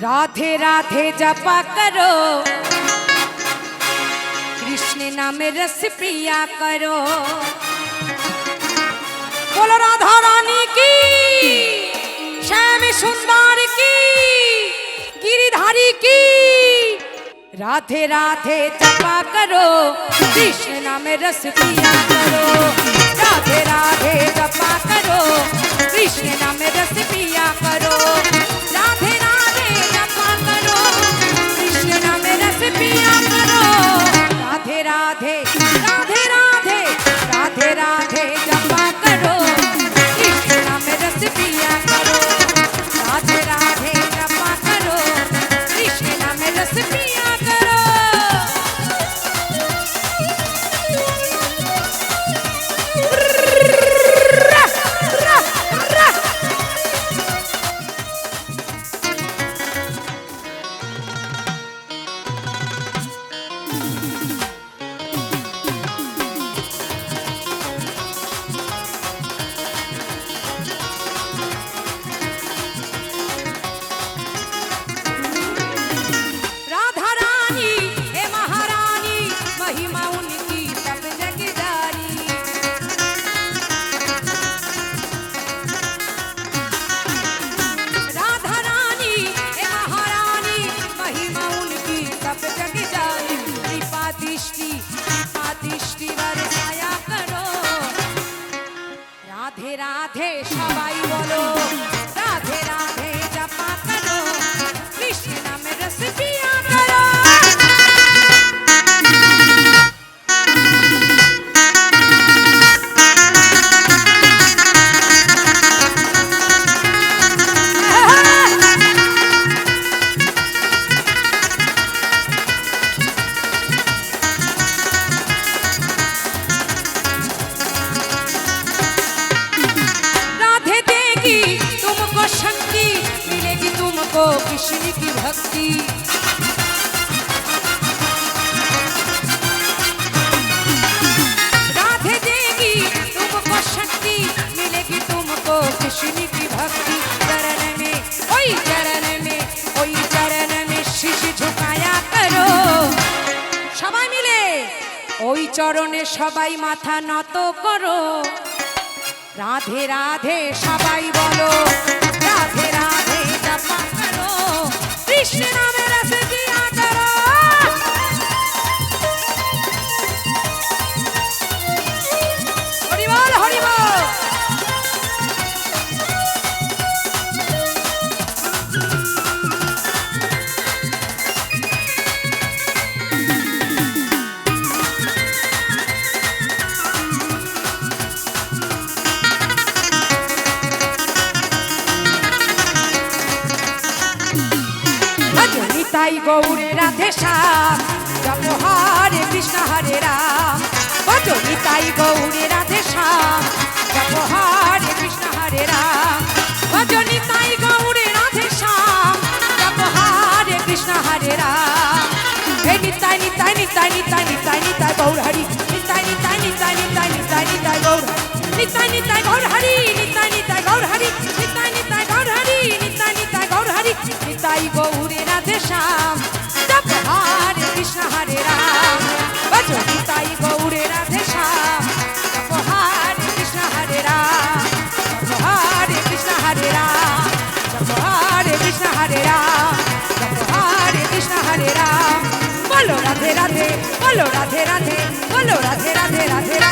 রাধে রাধে জপা করো। কৃষ্ণ নামে রস প্রিয়া করো। বলো রাধা রানী কি? শ্যাম সুন্দর কি? গিরিধারী কি? রাধে রাধে জপা করো। কৃষ্ণ নামে রস প্রিয়া করো। রাধে রাধে সবাই कृष्ण की भक्ति राधे देगी तुमको शक्ति मिलेगी तुमको कृष्ण की भक्ति चरण में ओई चरण में ओई चरण में शीश झुकाया करो সবাই মিলে ওই চরণে সবাই মাথা নত করো রাধে রাধে সবাই বলো তাই গৌরে রাধে শ্যাম জপ হরে কৃষ্ণ হরে রাম। ভজনি তাই গৌরে রাধে শ্যাম জপ হরে শ্যাম জপ হরে, কৃষ্ণ হরে রাম। ভজ নিতাই গৌরে রাধে শ্যাম। জপ হরে, কৃষ্ণ হরে রাম। জপ হরে, কৃষ্ণ হরে রাম। জপ হরে, কৃষ্ণ হরে রাম। জপ হরে, কৃষ্ণ হরে রাম। বলো রাধে রাধে, বলো রাধে রাধে, বলো রাধে রাধে রাধে রাধে।